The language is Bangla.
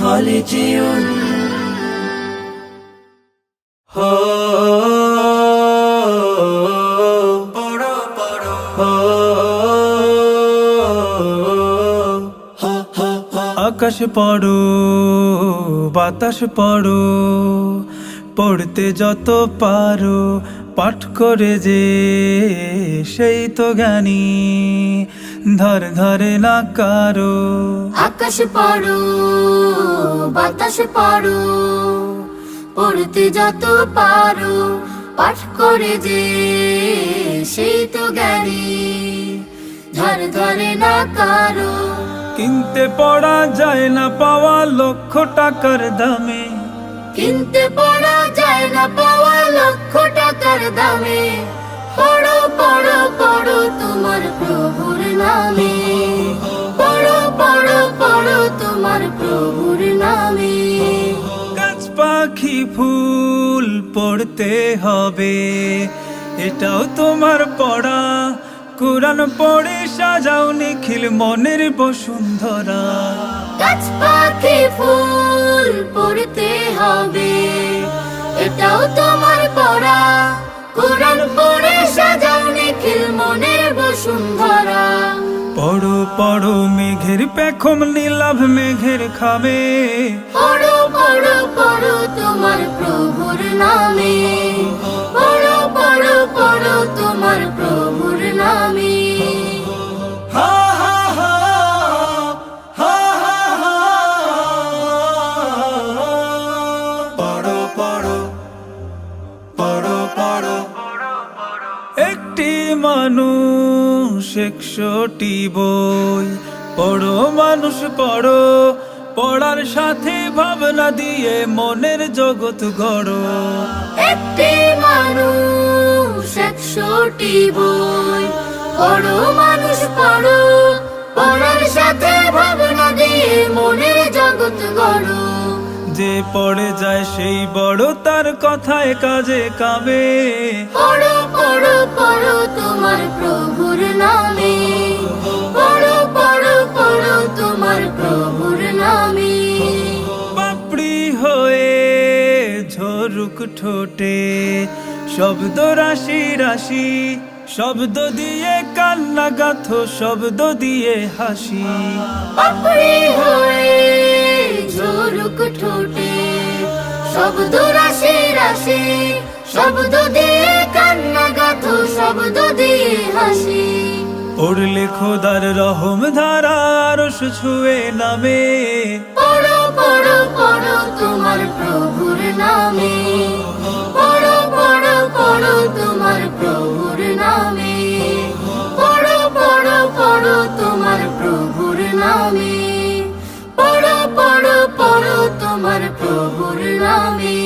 হলে যেও হো। আকাশ পড়ো, বাতাস পড়ো, পড়তে যত পারো, পাঠ করে যে, সেই তো জ্ঞানী। ধর ধরে না কারও। আকাশ পড়ো বাতাস পড়ো পড়তে যত পারো পাঠ করে যে সেই তো জ্ঞানী। ধর ধরে না কারও। কিনতে পড়া যায় না পাওয়া লক্ষ টাকার দামে। কিনতে পড়া যায় না পাওয়া লক্ষ টাকার দামে। পড়ো পড়ো তোমার প্রভুর নামে। পড়ো পড়ো পড়ো তোমার প্রভুর নামে। গাছ পাখি ফুল পড়তে হবে এটাও তোমার পড়া। কোরআন পড়ে সাজাও নিখিল মনের বসুন্ধরা। গাছ পাখি ফুল পড়তে হবে এটাও তোমার পড়া। কোরআন পড়ে সাজাও পড়ো পড়ো মেঘের পেখম নীলাভ মেঘের খাবে। পড়ো পড়ো পড়ো তোমার প্রভুর নামে। পড়ো পড়ো পড়ো তোমার প্রভুর নামে। হা হা হা হা হা হা। পড়ো পড়ো পড়ো পড়ো। একটি মানুষ একশোটি বই। পড়ো, মানুষ পড়ো, পড়ার সাথে ভাবনা দিয়ে মনের জগৎ গড়ো। একটি মানুষ একশোটি বই। পড়ো, মানুষ পড়ো, পড়ার সাথে ভাবনা দিয়ে মনের জগৎ গড়ো। যে পড়ে যায় সেই বড় তার কথায় কাজে কাবে। পড়ো পড়ো পড়ো তোমার প্রভুর নামে। পড়ো পড়ো পড়ো তোমার প্রভুর নামে। পাপড়ি হয়ে ঝরুক ঠোঁটে শব্দ রাশি রাশি শব্দ দিয়ে কান্না গাথো শব্দ দিয়ে হাসি। পাপড়ি হয়ে শব্দ রাশি রাশি শব্দ দিয়ে কান্না গাথো শব্দ দিয়ে হাসি। পড়লে খোদার রহম ধারা আরশ ছুঁয়ে নামে। পড়ো পড়ো পড়ো তোমার প্রভুর নামে। প্রভুর নামে